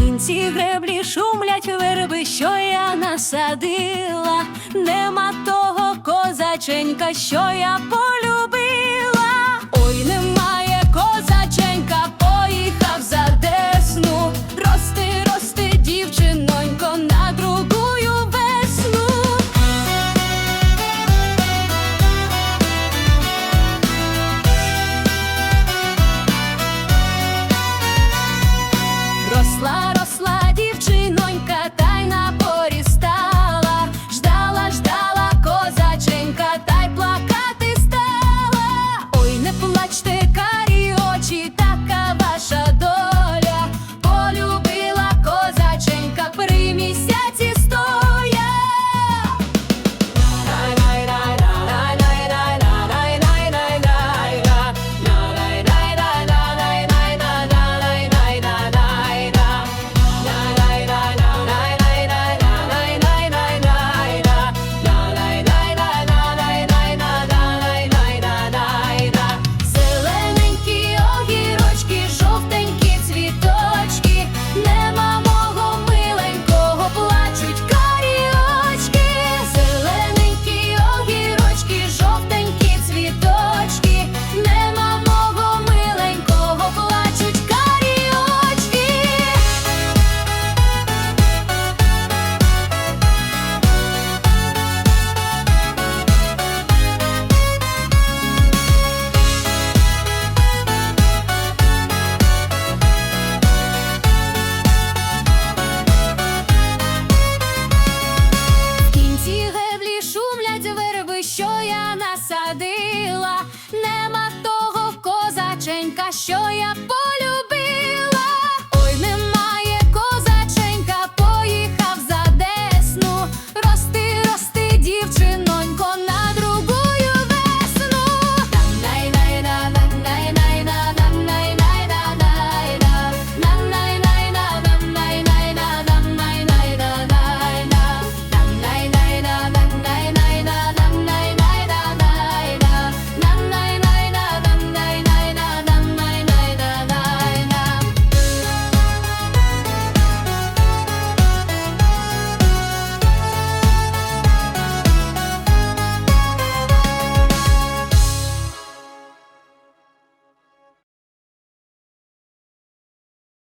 кінці греблі шумлять верби, що я насадила, нема того козаченька, що я полюбила. що я насадила, нема того козаченька, що я полюбила.